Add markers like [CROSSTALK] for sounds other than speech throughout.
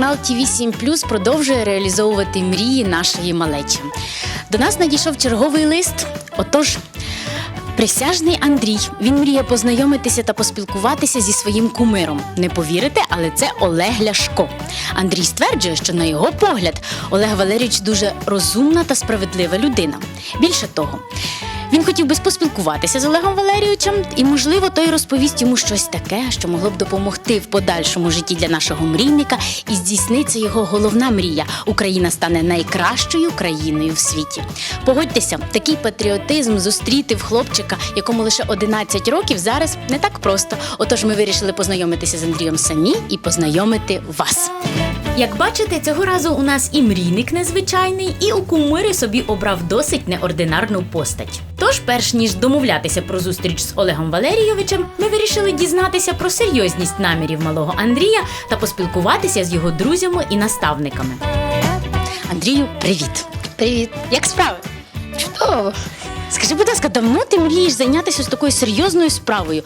Телеканал tv 7 Plus продовжує реалізовувати мрії нашої малечі. До нас надійшов черговий лист. Отож, присяжний Андрій. Він мріє познайомитися та поспілкуватися зі своїм кумиром. Не повірите, але це Олег Ляшко. Андрій стверджує, що на його погляд Олег Валерійович дуже розумна та справедлива людина. Більше того, він хотів би поспілкуватися з Олегом Валерійовичем, і, можливо, той розповість йому щось таке, що могло б допомогти в подальшому житті для нашого мрійника, і здійсниться його головна мрія. Україна стане найкращою країною в світі. Погодьтеся, такий патріотизм зустріти в хлопчика, якому лише 11 років, зараз не так просто. Отож, ми вирішили познайомитися з Андрієм самі і познайомити вас. Як бачите, цього разу у нас і мрійник незвичайний, і у кумири собі обрав досить неординарну постать. Тож, перш ніж домовлятися про зустріч з Олегом Валерійовичем, ми вирішили дізнатися про серйозність намірів малого Андрія та поспілкуватися з його друзями і наставниками. Андрію, привіт! Привіт. Як справи? Чудово. Скажи, будь ласка, давно ти мрієш зайнятися ось такою серйозною справою?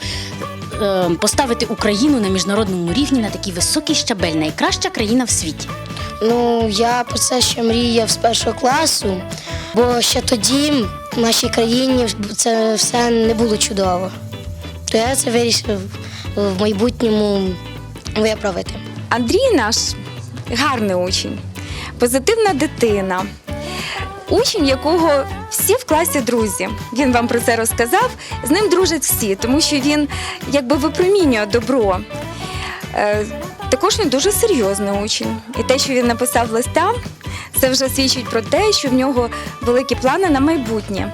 Е, поставити Україну на міжнародному рівні на такий високий щабель, найкраща країна в світі. Ну, я про це ще мріяв з першого класу, бо ще тоді в нашій країні це все не було чудово. То я це вирішив в майбутньому виправити. Андрій наш гарний учень, позитивна дитина, учень, якого всі в класі друзі. Він вам про це розказав. З ним дружать всі, тому що він якби випромінює добро. Також він дуже серйозний учень. І те, що він написав листа, це вже свідчить про те, що в нього великі плани на майбутнє.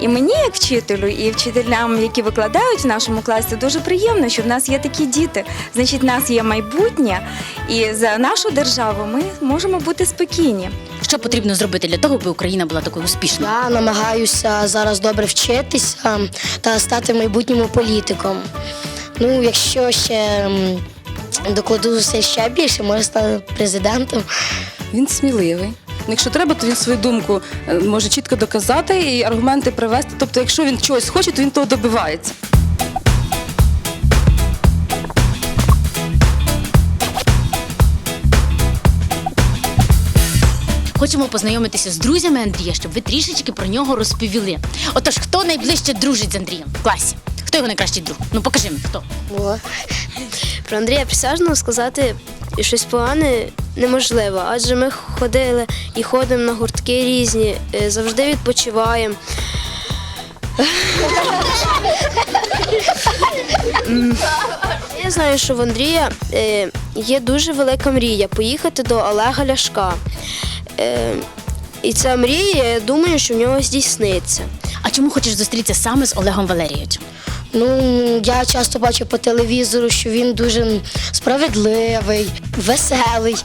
І мені, як вчителю, і вчителям, які викладають в нашому класі, дуже приємно, що в нас є такі діти. Значить, в нас є майбутнє, і за нашу державу ми можемо бути спокійні. Що потрібно зробити для того, аби Україна була такою успішною? Я намагаюся зараз добре вчитися та стати в майбутньому політиком. Ну, якщо ще м, докладуся ще більше, можу стати президентом. Він сміливий. Якщо треба, то він свою думку е, може чітко доказати і аргументи привести. Тобто, якщо він чогось хоче, то він того добивається. Хочемо познайомитися з друзями Андрія, щоб ви трішечки про нього розповіли. Отож, хто найближче дружить з Андрієм в класі? Хто його найкращий друг? Ну покажи мені, хто. О. Про Андрія Присяжного сказати щось погане неможливо, адже ми ходили і ходимо на гуртки різні, е, завжди відпочиваємо. Я знаю, що в Андрія е, є дуже велика мрія поїхати до Олега Ляшка. Е, І ця мрія, я думаю, що в нього здійсниться. А чому хочеш зустрітися саме з Олегом Валерійовичем? Ну, я часто бачу по телевізору, що він дуже справедливий, веселий.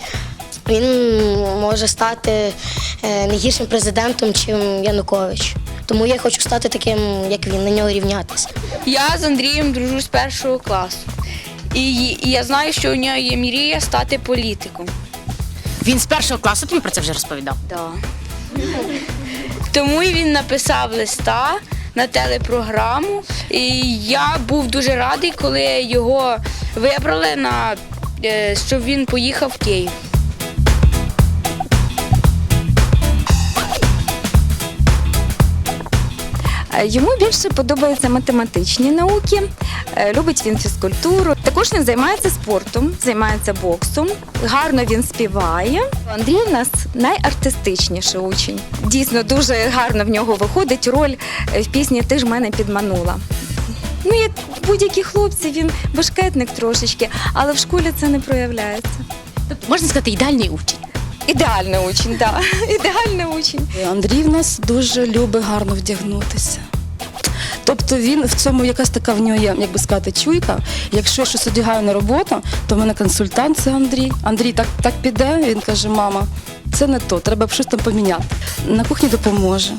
Він може стати е, не гіршим президентом, чим Янукович. Тому я хочу стати таким, як він, на нього рівнятися. Я з Андрієм дружу з першого класу. І, і я знаю, що у нього є мрія стати політиком. Він з першого класу тобі про це вже розповідав. Да. Тому і він написав листа на телепрограму. І я був дуже радий, коли його вибрали на е, щоб він поїхав в Київ. Йому більше подобаються математичні науки, е, любить він фізкультуру. Також він займається спортом, займається боксом, гарно він співає. Андрій у нас найартистичніший учень. Дійсно, дуже гарно в нього виходить роль е, в пісні Ти ж мене підманула. Ну, як будь-які хлопці, він башкетник трошечки, але в школі це не проявляється. Тобто, можна сказати, ідеальний учень. Ідеальний учень, так. [LAUGHS] Ідеальний учень. Андрій в нас дуже любить гарно вдягнутися. Тобто він в цьому якась така в нього є, як би сказати, чуйка. Якщо я щось одягаю на роботу, то в мене консультант це Андрій. Андрій так, так піде, він каже, мама, це не то, треба щось там поміняти. На кухні допоможе.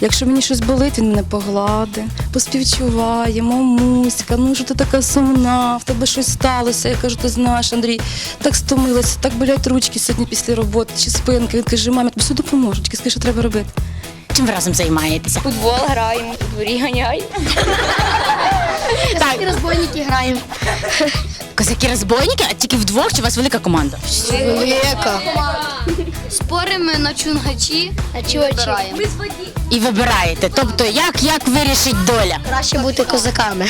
Якщо мені щось болить, він мене погладить, поспівчуває, мамуська, ну що ти така сумна, в тебе щось сталося. Я кажу, ти знаєш, Андрій, так стомилася, так болять ручки сьогодні після роботи чи спинки. Він каже, мамі, тобі все допоможу, тільки скажи, що треба робити. Чим ви разом займаєтеся? Футбол граємо, у дворі ганяємо. Так, Розбойники граємо. козаки-розбойники, а тільки вдвох чи у вас велика команда? Велика. Споримо на чунгачі і вибираємо. І вибираєте. Тобто, як, як вирішить доля? Краще бути козаками.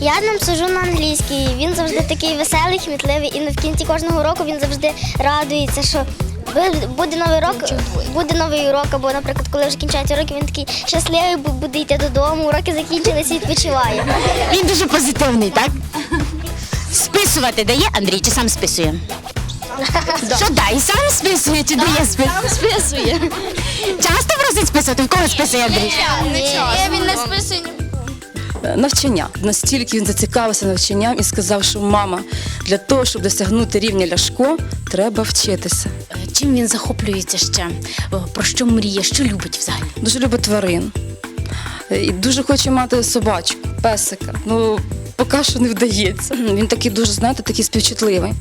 Я з ним сижу на англійській. Він завжди такий веселий, хмітливий, і в кінці кожного року він завжди радується, що буде новий рок, буде новий урок, або, наприклад, коли вже кінчаються уроки, він такий щасливий, буде йти додому, уроки закінчилися і відпочиває. Він дуже позитивний, так? Списувати дає Андрій, чи сам списує? Що да, і сам списує, чи дає списує? Списує. Часто просить списувати? В кого списує Андрій? Він не списує. Е, Навчання. Настільки він зацікавився навчанням і сказав, що мама, для того, щоб досягнути рівня Ляшко, треба вчитися. Е, Чим він захоплюється ще? Про що мріє? Що любить взагалі? Дуже любить тварин. Е, І дуже хоче мати собачку, песика. Ну, поки що не вдається. Він такий дуже, знаєте, такий співчутливий.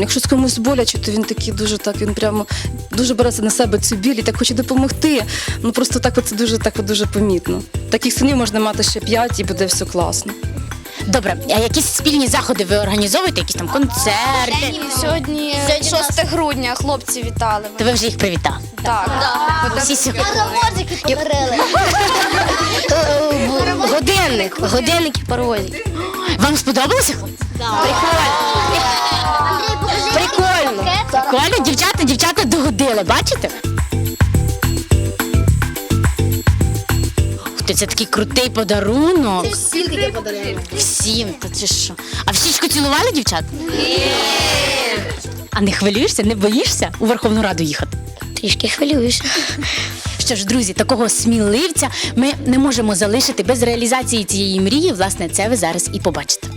Якщо з комусь боляче, то він такий дуже так, він прямо дуже береться на себе цю біль і так хоче допомогти. Ну просто так це дуже так дуже помітно. Таких синів можна мати ще п'ять і буде все класно. Добре, а якісь спільні заходи ви організовуєте? Якісь там концерти? Сьогодні 6 грудня хлопці вітали. То ви вже їх привітали. Так. Всі сьогодні. Паровозики подарили. Годинник. Годинник і паровозик. Вам сподобалося, хлопці? Прикольно. Прикольно, дівчата, дівчата догодили, бачите? Ти, це такий крутий подарунок. Всім таке подаруємо. Всім, то це що? А в щічку цілували дівчат? Ні. А не хвилюєшся, не боїшся у Верховну Раду їхати? Трішки хвилююся. Що ж, друзі, такого сміливця ми не можемо залишити без реалізації цієї мрії. Власне, це ви зараз і побачите.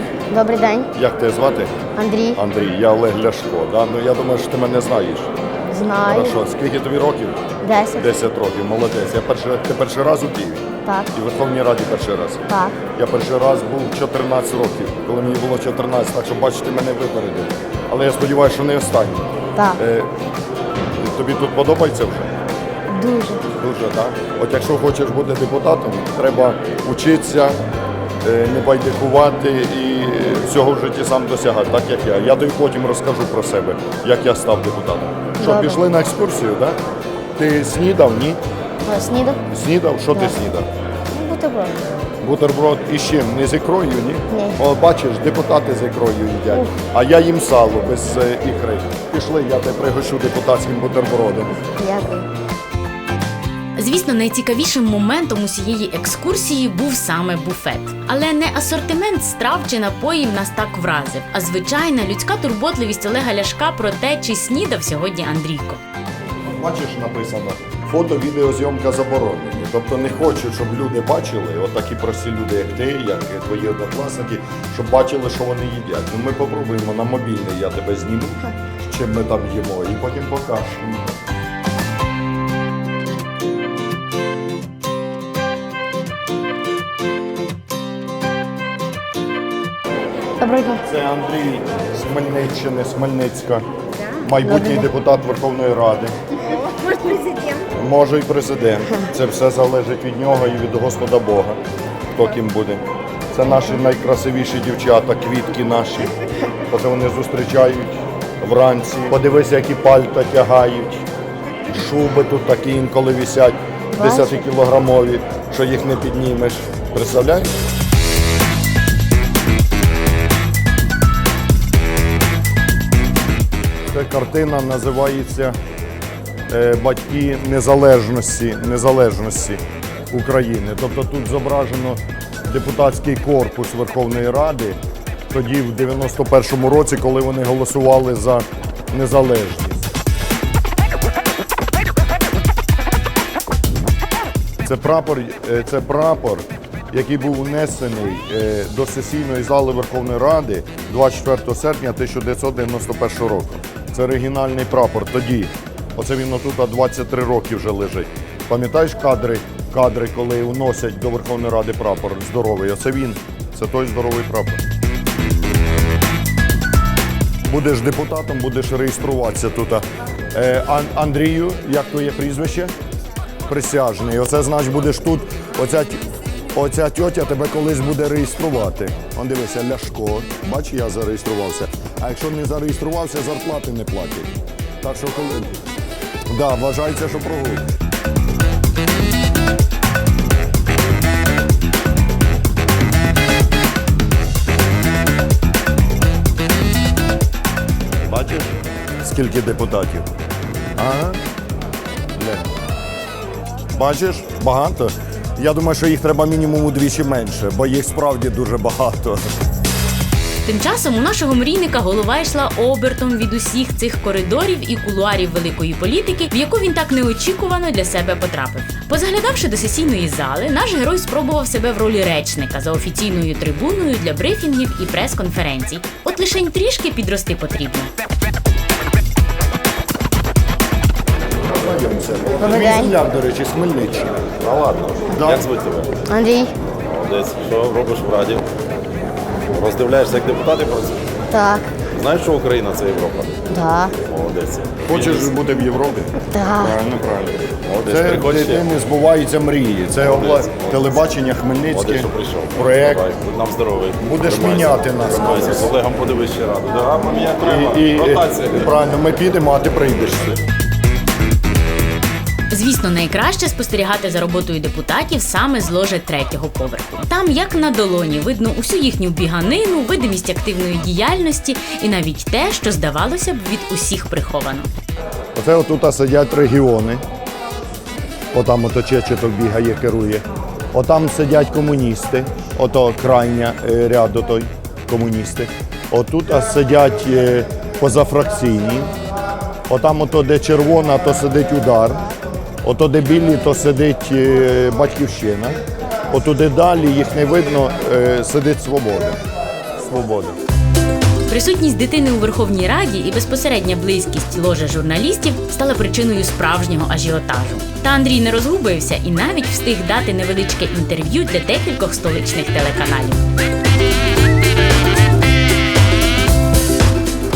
Привіт. Добрий день, Як тебе звати? Андрій. Андрій, я Олег Ляшко. Да? Ну я думаю, що ти мене знаєш. Знаю. Хорошо. Скільки тобі років? Десять. 10 років, молодець. Я перший, ти перший раз у Києві. Так, І в Верховній Раді перший раз. так. Я перший раз був 14 років, коли мені було 14, так що бачите, мене випередили. Але я сподіваюся, що не останній. Так. Е, тобі тут подобається вже? Дуже. Дуже, так? От якщо хочеш бути депутатом, треба вчитися, не байдикувати і е, всього в житті сам досягати, так як я. Я тобі потім розкажу про себе, як я став депутатом. Що, Добре. пішли на екскурсію, так? Ти снідав, ні? Снідав? Снідав, що ти Так. снідав? Ну, бутерброд. Бутерброд із чим? Не з ікрою, ні? Ні. О, бачиш, депутати з ікрою їдять. А я їм сало без е, ікри. Пішли, я тебе пригощу депутатським бутербродом. Дякую. Звісно, найцікавішим моментом усієї екскурсії був саме буфет. Але не асортимент страв чи напоїв нас так вразив, а звичайна людська турботливість Олега Ляшка про те, чи снідав сьогодні Андрійко. Бачиш, написано, фото, відеозйомка заборонені. Тобто не хочуть, щоб люди бачили, отакі прості люди, як ти, як твої однокласники, щоб бачили, що вони їдять. Ну ми попробуємо на мобільний, я тебе зніму, чим ми там їмо, і потім покажемо. Доброго дня. Це Андрій з Хмельниччини, з Хмельницька, майбутній депутат Верховної Ради. Може президент. Може і президент. Це все залежить від нього і від Господа Бога, хто ким буде. Це наші найкрасивіші дівчата, квітки наші. Оце вони зустрічають вранці. Подивися, які пальта тягають. Шуби тут такі інколи висять, 10-кілограмові, що їх не піднімеш. Представляєш? Картина називається е, Батьки незалежності, незалежності України. Тобто тут зображено депутатський корпус Верховної Ради тоді, в 91-му році, коли вони голосували за незалежність. Це прапор, е, це прапор, який був внесений е, до сесійної зали Верховної Ради 24 серпня 1991 року. Це оригінальний прапор. Тоді, оце він отут 23 роки вже лежить. Пам'ятаєш кадри, кадри, коли вносять до Верховної Ради прапор здоровий? Оце він, це той здоровий прапор. будеш депутатом, будеш реєструватися тут. Е, Андрію, як твоє прізвище? Присяжний. Оце значить будеш тут. Оця, оця тьотя тебе колись буде реєструвати. Он дивися, Ляшко. Бач, я зареєструвався. А якщо не зареєструвався, зарплати не платять. Так що коли. Да, вважається, що прогул. Бачиш, скільки депутатів? Ага. Бачиш, багато. Я думаю, що їх треба мінімум удвічі менше, бо їх справді дуже багато. Тим часом у нашого мрійника голова йшла обертом від усіх цих коридорів і кулуарів великої політики, в яку він так неочікувано для себе потрапив. Позаглядавши до сесійної зали, наш герой спробував себе в ролі речника за офіційною трибуною для брифінгів і прес-конференцій. От лишень трішки підрости потрібно. Земляк, до речі, з Хмельниччини. Та ладно. Да. Як звуть тебе? Андрій, Молодець. Що робиш в Раді? Роздивляєшся, як депутати працюють? так, Знаєш, що Україна це Європа? да, Молодець. Хочеш бути в Європі? так. Правильно, правильно. Молодець, Це приходь ще. дитини збуваються мрії. Це Молодець, молодець. телебачення Молодець, Хмельницьке, що прийшов. проєкт. Давай, будь нам здоровий. Будеш Тримайся. міняти нас. Тримайся. З Олегом подивись ще раду. Да, міняти треба. І, і, Ротація. правильно, ми підемо, а ти прийдеш. Звісно, найкраще спостерігати за роботою депутатів саме з ложи третього поверху. Там, як на долоні, видно усю їхню біганину, видимість активної діяльності і навіть те, що здавалося б від усіх приховано. Оце отут сидять регіони. Отам ото Чечеток бігає, керує. Отам сидять комуністи, ото крайня е, ряд той комуністи. Отут сидять е, позафракційні. Отам, ото, де червона, то сидить удар. Ото де білі, то сидить е, батьківщина. Отуди далі їх не видно, е, сидить свобода. Свобода. Присутність дитини у Верховній Раді і безпосередня близькість ложа журналістів стала причиною справжнього ажіотажу. Та Андрій не розгубився і навіть встиг дати невеличке інтерв'ю для декількох столичних телеканалів.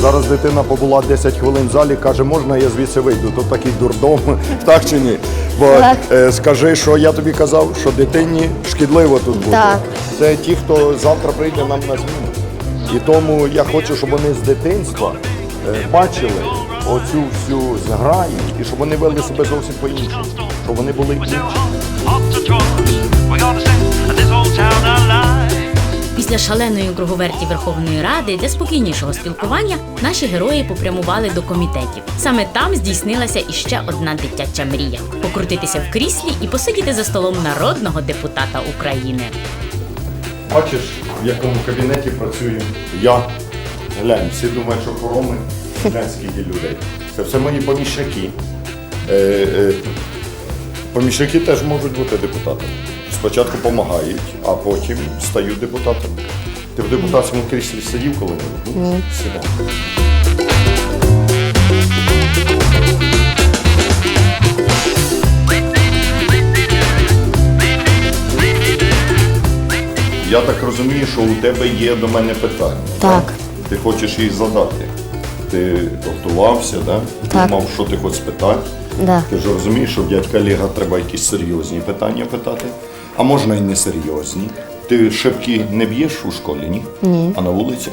Зараз дитина побула 10 хвилин в залі, каже, можна я звідси вийду? Тут такий дурдом, [LAUGHS] так чи ні? Бо Так. е, скажи, що я тобі казав, що дитині шкідливо тут бути. Так. Це ті, хто завтра прийде нам на зміну. І тому я хочу, щоб вони з дитинства е, бачили оцю всю зграю, і щоб вони вели себе зовсім по-іншому, щоб вони були інші. Після шаленої круговерті Верховної Ради для спокійнішого спілкування наші герої попрямували до комітетів. Саме там здійснилася іще одна дитяча мрія покрутитися в кріслі і посидіти за столом народного депутата України. Бачиш, в якому кабінеті працюю я. Глянь, всі думають, що хороми. Глянь, скільки людей. Це все мої помічники. Е, е, помічники теж можуть бути депутатами. Спочатку допомагають, а потім стають депутатами. Ти в депутатському кріслі сидів коли-небудь? Ні. Сідав. Я так розумію, що у тебе є до мене питання. Так. Ти хочеш їх задати. Ти готувався, да? Так. думав, що ти хочеш спитати. Да. Ти ж розумієш, що в дядька Олега треба якісь серйозні питання питати, а можна і не серйозні. Ти шибки не б'єш у школі, ні? Ні. А на вулиці?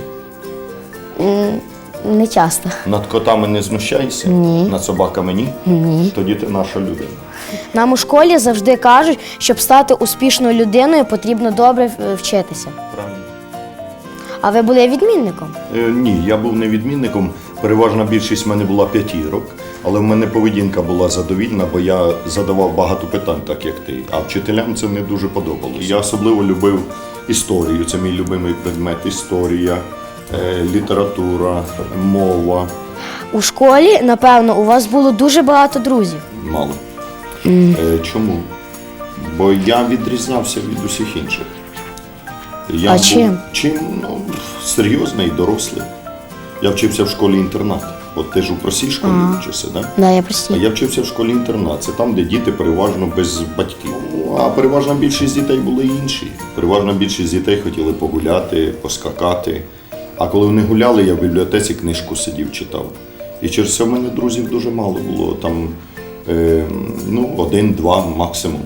Не часто. Над котами не знущайся? Ні. Над собаками ні? Ні. Тоді ти наша людина. Нам у школі завжди кажуть, щоб стати успішною людиною, потрібно добре е, вчитися. Правильно. А ви були відмінником? Е, ні, я був не відмінником. Переважна більшість в мене була п'ятірок, але в мене поведінка була задовільна, бо я задавав багато питань, так як ти. А вчителям це не дуже подобалося. Я особливо любив історію. Це мій любимий предмет історія, е, література, мова. У школі, напевно, у вас було дуже багато друзів. Мало. Е, чому? Бо я відрізнявся від усіх інших. Я А був- чим? Чим? Ну, серйозний, дорослий. Я вчився в школі інтернат. От ти ж у простій школі вчишся, так? Да? Да, я А прості. я вчився в школі інтернат. Це там, де діти переважно без батьків. Ну, А переважна більшість дітей були інші. Переважна більшість дітей хотіли погуляти, поскакати. А коли вони гуляли, я в бібліотеці книжку сидів, читав. І через це в мене друзів дуже мало було. Там е, ну, один-два максимум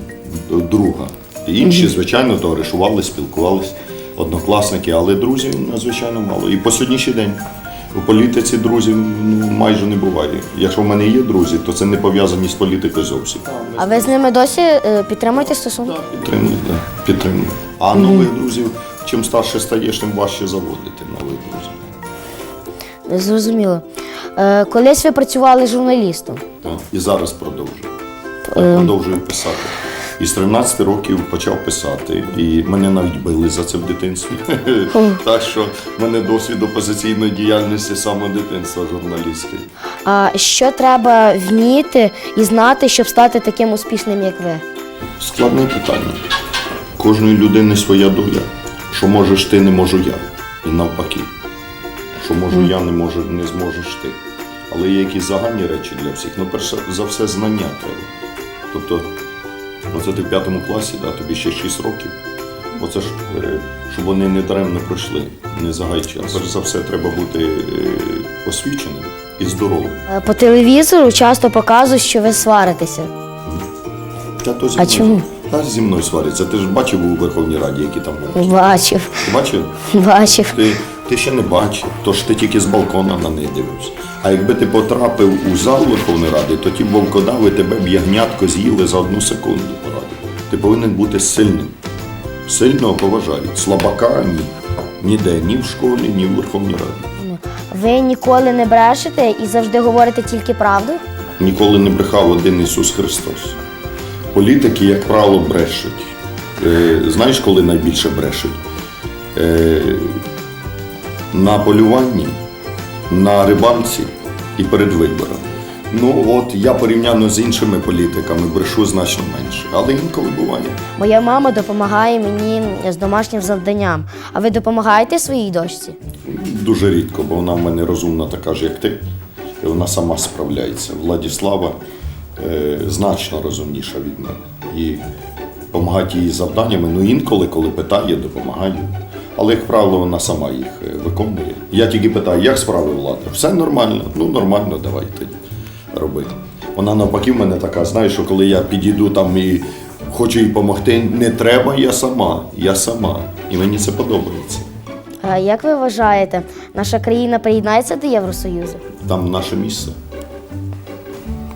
друга. І Інші, звичайно, товаришували, спілкувались, однокласники, але друзів надзвичайно мало. І по сьогоднішній день у політиці друзів ну, майже не буває. Якщо в мене є друзі, то це не пов'язані з політикою зовсім. А ви з ними досі е, підтримуєте стосунки? Підтримую, так, підтримую. А нових друзів, чим старше стаєш, тим важче заводити нових друзів. Зрозуміло. Е, Колись ви працювали журналістом. Так, І зараз продовжую. Я продовжую писати. І з 13 років почав писати. І мене навіть били за це в дитинстві. [LAUGHS] так що в мене досвід опозиційної діяльності самого дитинства журналістської. А що треба вміти і знати, щоб стати таким успішним, як ви? Складне питання. Кожної людини своя доля. Що можеш ти, не можу я. І навпаки. Що можу я, не можу, не зможеш ти. Але є якісь загальні речі для всіх. Ну, перше за все, знання треба. Тобто, ну це ти в п'ятому класі, да, тобі ще 6 років. Оце ж, е, щоб вони не даремно пройшли, не загай час. Перш за все, треба бути е, освіченим і здоровим. Е, По телевізору часто показують, що ви сваритеся. Та то зі А мною- чому? Та зі мною сваряться. Ти ж бачив у Верховній Раді, які там? Бачив, бачив? бачив. Ти, ти ще не бачив, тож ти тільки з балкона на неї дивився. А якби ти потрапив у зал Верховної Ради, то ті вовкодави тебе б ягнятко з'їли за одну секунду поради. Ти повинен бути сильним. Сильного поважають. Слабака ні. Ніде, ні в школі, ні в Верховній Раді. Ви ніколи не брешете і завжди говорите тільки правду? Ніколи не брехав один Ісус Христос. Політики, як правило, брешуть. Е, знаєш, коли найбільше брешуть? На полюванні, на рибалці і перед виборами. Ну от я порівняно з іншими політиками брешу значно менше, але інколи буває. Моя мама допомагає мені з домашнім завданням. А ви допомагаєте своїй дочці? Дуже рідко, бо вона в мене розумна така ж, як ти, і вона сама справляється. Владіслава е, значно розумніша від мене. І допомагати їй завданнями, ну інколи, коли питає, допомагаю. Але, як правило, вона сама їх е, виконує. Я тільки питаю, як справи влада? Все нормально, ну нормально, давай тоді роби. Вона навпаки в мене така, знаєш, що коли я підійду там і хочу їй допомогти, не треба, я сама, я сама. І мені це подобається. А як ви вважаєте, наша країна приєднається до Євросоюзу? Там наше місце.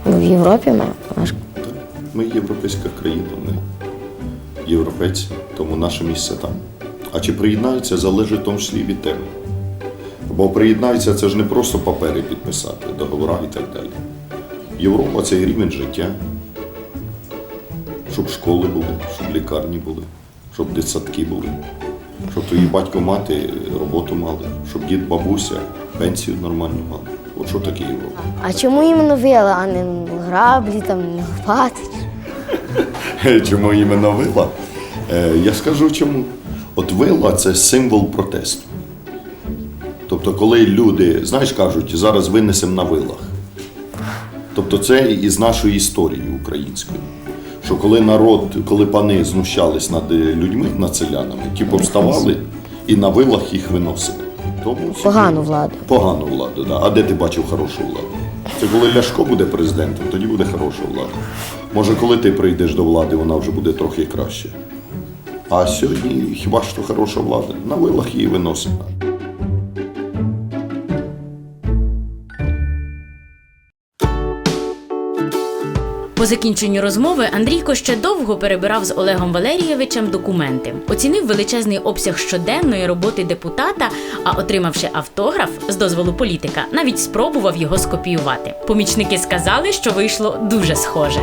Ну, В Європі ми. наш- Ми європейська країна, ми європейці, тому наше місце там. А чи приєднаються, залежить в тому числі від тебе. Бо приєднаються це ж не просто папери підписати, договори і так далі. Європа це рівень життя, щоб школи були, щоб лікарні були, щоб дитсадки були, щоб твої батько мати роботу мали, щоб дід бабуся пенсію нормальну мали. От що таке Європа? А чому іменно вила, а не граблі, там, лопати? Чому іменно вила? Е, Я скажу чому. От вила це символ протесту. Тобто, коли люди, знаєш, кажуть, зараз винесемо на вилах. Тобто це із нашої історії української. Що коли народ, коли пани знущались над людьми, над селянами, ті повставали і на вилах їх виносили. Тому Погану владу. Погану владу, да. А де ти бачив хорошу владу? Це коли Ляшко буде президентом, тоді буде хороша влада. Може, коли ти прийдеш до влади, вона вже буде трохи краще. А сьогодні хіба що хороша влада? На вилах її виносимо. По закінченню розмови Андрійко ще довго перебирав з Олегом Валерійовичем документи, оцінив величезний обсяг щоденної роботи депутата, а отримавши автограф з дозволу політика, навіть спробував його скопіювати. Помічники сказали, що вийшло дуже схоже.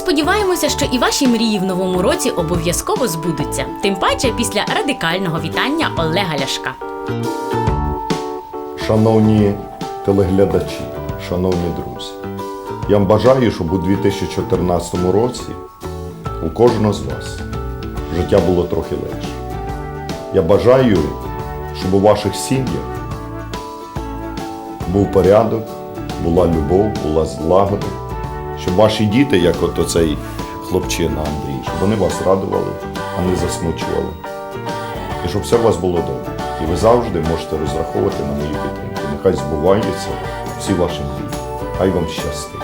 Сподіваємося, що і ваші мрії в новому році обов'язково збудуться, тим паче після радикального вітання Олега Ляшка. Шановні телеглядачі, шановні друзі, я вам бажаю, щоб у 2014 році у кожного з вас життя було трохи легше. Я бажаю, щоб у ваших сім'ях був порядок, була любов, була злагода, щоб ваші діти, як от оцей хлопчина Андрій, щоб вони вас радували, а не засмучували. І щоб все у вас було добре. І ви завжди можете розраховувати на мою підтримку. Нехай збуваються всі ваші мрії. Хай вам щастить.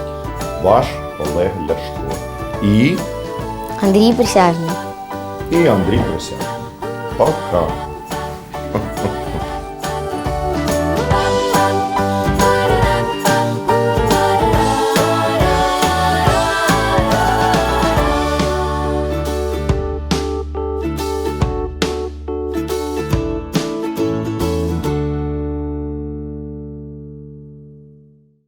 Ваш Олег Ляшко. І, Андрій Присяжний. і Андрій Присяжний. Пока.